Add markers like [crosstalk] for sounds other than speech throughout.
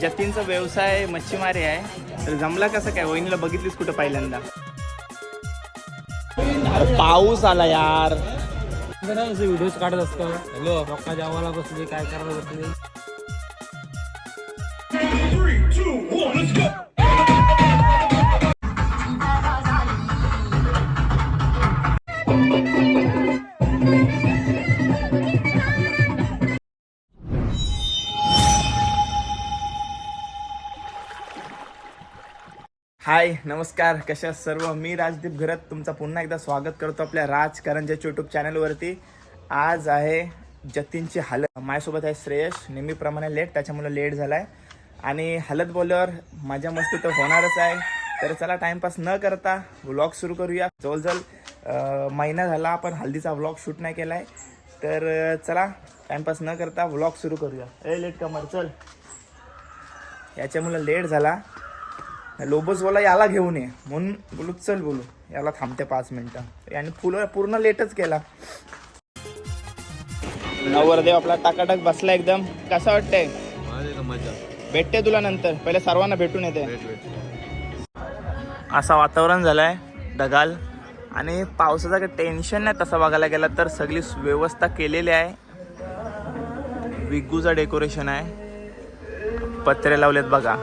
जतीनचा व्यवसाय मच्छीमारी आहे. तर जमला कसं काय? वहिनीला बघितलीस कुठं पहिल्यांदा? अरे पाऊस आला यार. व्हिडिओज काढत असतो. हॅलो. लोका जेवायला बसली काय करायला बसली हाय नमस्कार कशा सर्व? मी राजदीप घरत तुमचं पुन्हा एकदा स्वागत करतो आपल्या राजकारणच्या यूट्यूब चॅनलवरती आज आहे जतीनची हालत. माझ्यासोबत आहे श्रेयश नेहमीप्रमाणे लेट त्याच्यामुळे लेट झाला आहे आणि हालत बोलल्यावर माझ्या मस्ती तर होणारच आहे. तर चला टाइमपास न करता व्लॉग सुरू करूया. जवळजवळ महिना झाला आपण हल्दीचा व्लॉग शूट नाही केला आहे तर चला टाइमपास न करता व्लॉग सुरू करूया. ए लेट कमर चल. याच्यामुळं लेट झाला. लोबस बोला याला घेऊन ये. म्हणून बोलू चल बोलू. याला थांबते पाच मिनिटं. आणि फुलं पूर्ण लेटच केला. नवरदेव आपला टाकाटक बसला एकदम. कसा वाटतंय? मजा. भेटते तुला नंतर. पहिले सर्वांना भेटून येते. असा वातावरण झालंय ढगाल. आणि पावसाचं काही टेन्शन नाही तसं बघायला गेलं तर. सगळी व्यवस्था केलेली आहे. विग्गूचं डेकोरेशन आहे. पत्रे लावलेत बघा.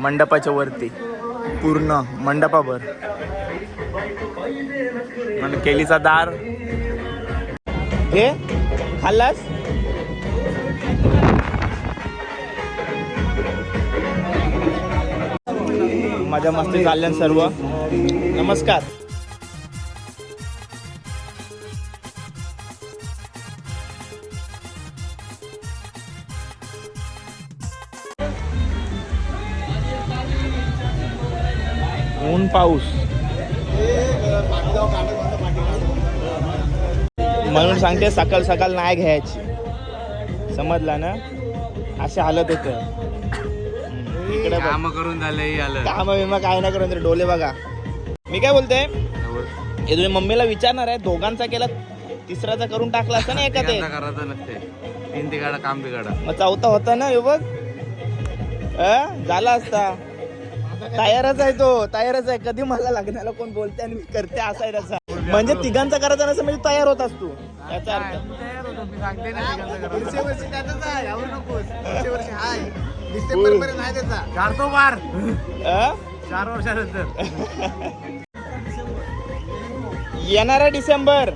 मंडपाच्या वरती. पूर्ण मंडपाभर. आणि केलीचा दार. हे खाल्लास? माझ्या मस्ती चालल्या सर्व. नमस्कार. ऊन पाऊस. म्हणून सांगते सकाळ सकाळ नाही घ्यायची. समजला ना? असे हालत होत. इकडे. काम करून काम विमा काय नाही करून डोले बघा. मी काय बोलते? हे तुम्ही मम्मीला विचारणार आहे दोघांचा केला तिसऱ्याचा करून टाकला असता ना एका ते. करायचं नसते. तीन तिघाडा काम बिघाडा. मग चौथा होता ना हे बघ? झाला असता. तयारच आहे तो तयारच आहे. कधी मला लग्नाला कोण बोलते आणि मी करते असा आहे त्याचा. म्हणजे तिघांचा करायचा नसं म्हणजे तयार होतास तू. याचा अर्थ. काढतो [laughs] बार. अं? चार वर्षानंतर. येणारा डिसेंबर.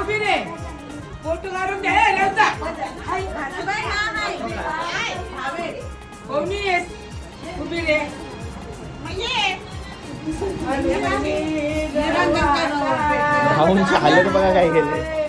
उभी रे. फोटो काढून घ्या कोणी उभी रे. भाऊंची हालत बघा काय केले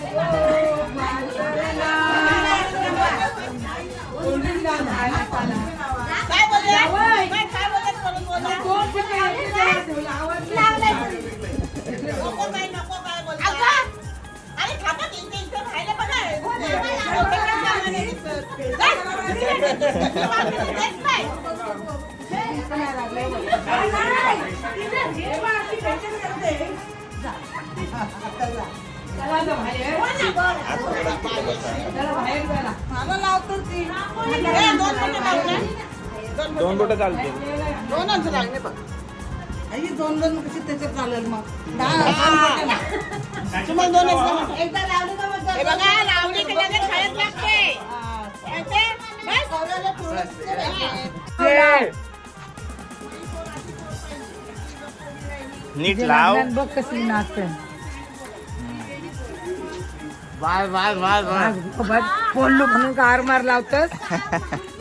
दोन बोट चालते दोनच लागले पण. आई दोन दोन कशी त्याच्यात चालेल मग? दहा तुम्हाला दोनच लागले. हे बघा लावणी की लगेच खायला लागते. कळते? बस. कवड्याला थोडंसं आहे. नीट लाव. बघ कसली नाचते. Why why why why. बोललो म्हणून का हार मार लावतस. [laughs]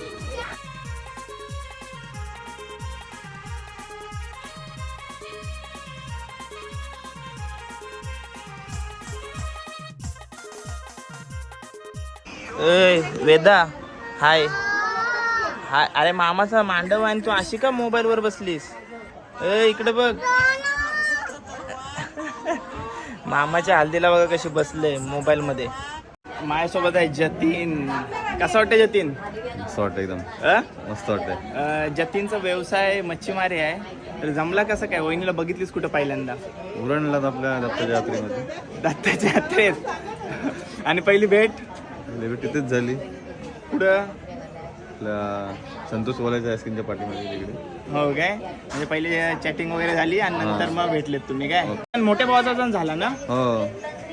ए वेदा हाय. हाय अरे मामाचा मांडव आणि तू अशी का मोबाईल वर बसलीस? ए इकडे बघ. मामाच्या हल्दीला बघा कशी बसले मोबाईल मध्ये माझ्यासोबत आहे जतीन. कसं वाटतं जतीन? मस्त वाटतं एकदम? मस्त वाटतंय. अ, जतीनचा व्यवसाय मच्छीमारी आहे. तर जमला कसं काय? वहिनीला बघितलीस कुठं पहिल्यांदा? उरणला आपल्या दत्ताच्या यात्रेमध्ये. दत्ताच्या यात्रेत. आणि पहिली भेट? लेवी तिथेच झाली. कुठं? संतोष वाल्याच्या आईस्क्रीमच्या पाठीमध्ये तिकडे. हो काय? म्हणजे पहिले चॅटिंग वगैरे झाली आणि नंतर मग भेटलेत तुम्ही काय? पण मोठ्या भावाचा पण झाला ना? हो.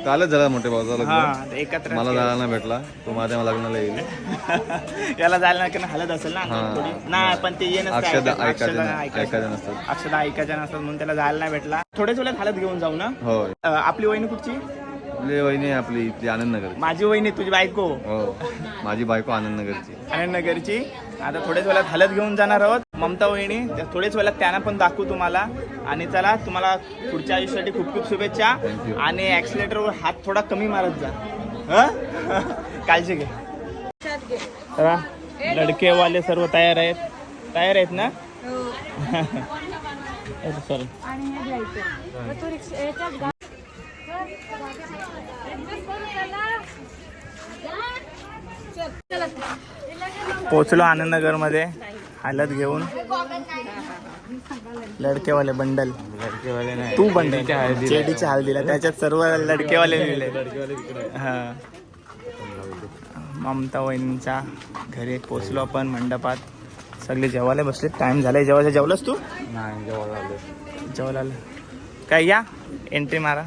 कालच झाला मोठ्या भावाचा हा लग्न एकत्र मला जायला नाही भेटला. तो माझ्या लग्नाला येईल. [laughs] याला जायला नाही कारण हलत असेल ना? हा. थोडी. नाही पण ते ये नसतं अक्षदा ऐकत. ऐकायचं अक्षदा नाही- ऐकायचं. ऐकायचं नसतं. अक्षदा ऐकायच्या नसतात म्हणून त्याला जायला नाही भेटला. थोड्याच वेळात हालत घेऊन जाऊ ना? हो. अ, आपली वहिनी कुठची? आपली वहिनी आपली इथली आनंदनगर माझी वहिनी तुझी बायको? हो माझी बायको आनंदनगरची. आनंदनगरची. आता थोड्याच वेळात हलत घेऊन जाणार आहोत. ममता वहिनी त्या थोड्याच वेळात त्यांना पण दाखवू तुम्हाला. आणि चला तुम्हाला पुढच्या आयुष्यासाठी खूप खूप शुभेच्छा. Thank you. आणि ऍक्सिलेटरवर हात थोडा कमी मारत जा. हं? काळजी घे. चला लडकेवाले सर्व तयार आहेत. तयार आहेत ना? [laughs] सॉरी पोचलो आनंदनगरमध्ये हालत घेऊन. लडकेवाले बंडल. लडकेवाले नाही तू बंडल. चेडीच्या हळदीला त्याच्यात सर्व लडकेवाले लिहिले. हा. ममता वहिनींच्या घरी पोचलो आपण मंडपात. सगळे जेवायला बसले टाइम झालाय. जेवायला जेवलास तू? नाही जेवायला आलं. काय या? एंट्री मारा.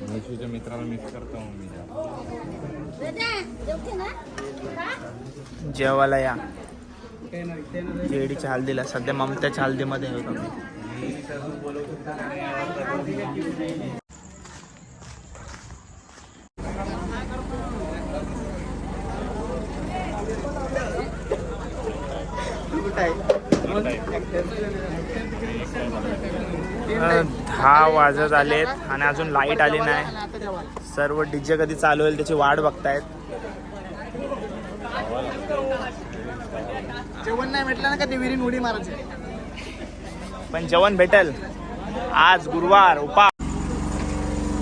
म्हैसूच्या मित्राला मिस करतो मी. जेवायला या. जेडीच्या हल्दीला सध्या ममताच्या हल्दीमध्ये आहे आम्ही दहा वाजत आलेत आणि अजून लाइट आली नाही. सर्व डीजे कधी चालू होईल त्याची वाट बघतायत. जेवण नाही भेटलं ना का ते विहिरीन उडी मारायची. पण जेवण भेटल. आज गुरुवार उपा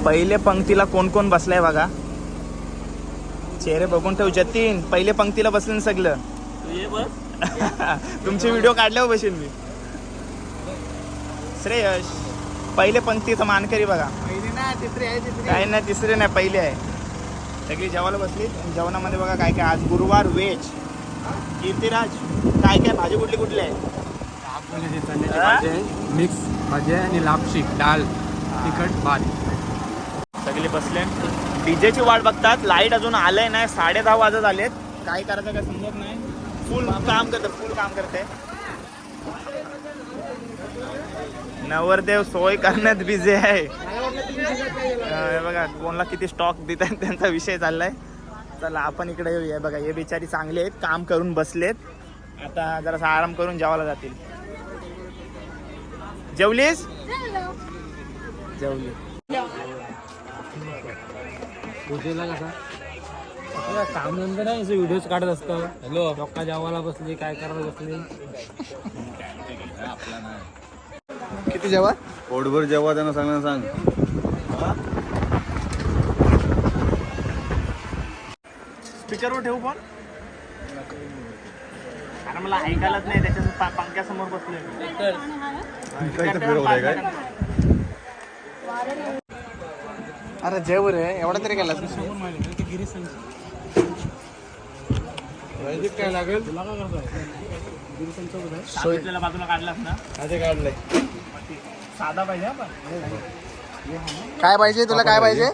पहिले पंक्तीला कोण कोण बसलाय बघा. चेहरे बघून ठेव जतीन. पहिले पंक्तीला बसले ना सगळं [laughs] तुमचे व्हिडिओ काढल्यावर बसेल मी. श्रेयश पहिले पंक्तीचा मानकरी बघा. काय नाही तिसरे नाही पहिले आहे. सगळी जेवायला बसली. जेवणामध्ये बघा काय काय आज गुरुवार व्हेज कीर्तिराज काय काय? भाजी कुठली कुठली आहे? हा? मिक्स भाजी आणि लापशी डाल तिखट भात. सगळे बसले. डीजेची वाट बघतात. लाइट अजून आलंय नाही. साडे दहा वाजत आलेत. काय करायचं काय समजत नाही. फुल काम करते फुल काम करते. नवरदेव सोय करण्यात बिझी आहे. हे बघा कोणला किती स्टॉक देत त्यांचा विषय चाललाय. चला आपण इकडे येऊया. बघा हे बिचारी चांगले आहेत काम करून बसलेत. आता जरासा आराम करून जेवायला जातील. जेवलीस? जेवली. पूजेला कसा? आपलं काम नंतर नाही असं व्हिडिओज काढत असतं हॅलो. लोका जेवायला बसली काय करायला बसली? किती जेवा? पोटभर जेव्हा त्यांना सांग सांग. स्पीकरवर ठेवू फोन अरे मला ऐकायलाच नाही त्याच्या पंख्यासमोर बसलोय अरे जेव रे एवढा तरी गेला काय लागेल? बाजूला काढलास ना? काढलंय. साधा पाहिजे हा पण. काय पाहिजे? तुला काय पाहिजे?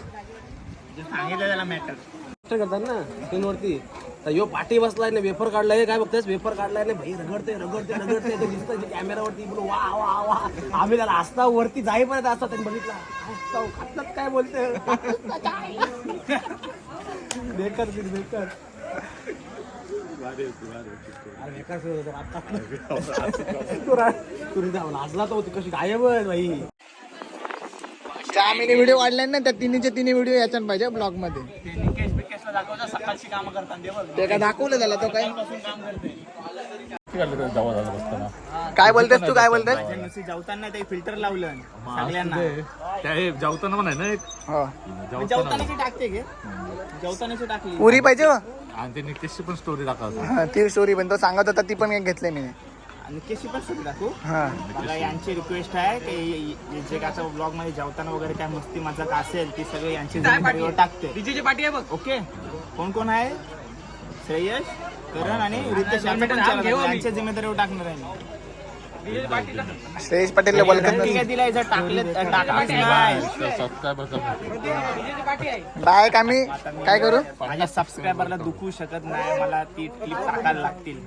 जे सांगितलं त्याला मॅटर करतात ना स्क्रीनवरती तर यो पाठी बसलाय ना वेफर काढलाय काय बघतेस? वेफर काढलाय ना भाई रगडते रगडते रगडते ते कॅमेरावरती बोलू वा वा वा. आम्ही त्याला असता वरती जाईपर्यंत असतात त्यांनी बघितला. असता हो, खातात काय बोलते बेकार ती बेकर लाजला तो कशी गायब भाई. ज्या व्हिडिओ काढले ना त्या तिन्हीचे तिन्ही व्हिडिओ याच्यात पाहिजे ब्लॉगमध्ये ते निकेश बिकेशला दाखवता सकाळची कामं करतात देवा ते काय दाखवलं त्याला तो काय? काम करते काय बोलतेस तू काय बोलतेस? नुसती जेवताना ते फिल्टर लावलं. सगळ्यांना. जेवताना पण आहे ना एक? हो. जेवतानाची टाकते घे जेवतानाची टाकली. पुरी पाहिजे हो? आणि ते नितेशची पण स्टोरी दाखवतो हा, ती स्टोरी पण तो सांगत होता ती पण एक घेतली मी. आणि केशी पण सुरू दाखवू. हा. मला यांची रिक्वेस्ट आहे की जे काय ब्लॉगमध्ये जेवताना वगैरे काय मस्ती मजाक असेल ती सगळी यांची टाकते. डीजेची पाठी आहे बग ओके? कोण कोण आहे? श्रेयश करण आणि रितेश पण आहे. यांच्या जिम्मेदारीवर टाकणार आहे मी. श्रेयश पटेलला बोलत ठीक आहे तिला जर टाकले टाकलेच नाही. बाय आम्ही काय करू? माझ्या सबस्क्रायबरला दुखू शकत नाही. मला ती क्लिप टाकायला लागतील.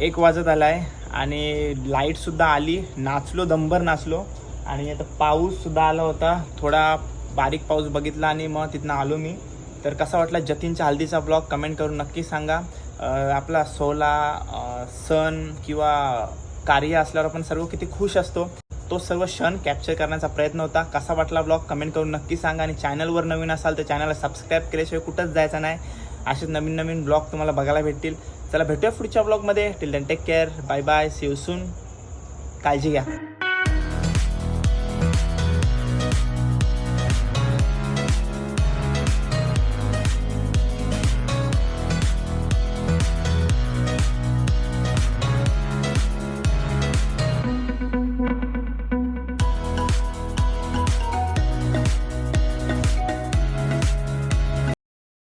एक वाजत आला आहे आणि लाईटसुद्धा आली. नाचलो दंबर नाचलो. आणि आता पाऊससुद्धा आला होता. थोडा बारीक पाऊस बघितला आणि मग तिथनं आलो मी. तर कसा वाटला जतीनच्या हल्दीचा ब्लॉग कमेंट करून नक्की सांगा. आपला सोला सण किंवा कार्य असल्यावर आपण सर्व किती खुश असतो तो सर्व क्षण कॅप्चर करण्याचा प्रयत्न होता. कसा वाटला ब्लॉग कमेंट करून नक्की सांगा. आणि चॅनलवर नवीन असाल तर चॅनलला सबस्क्राईब केल्याशिवाय कुठंच जायचं नाही. असेच नवीन नवीन ब्लॉग तुम्हाला बघायला भेटतील. चला भेटूया पुढच्या ब्लॉगमध्ये. Till then take care bye bye see you soon काळजी घ्या.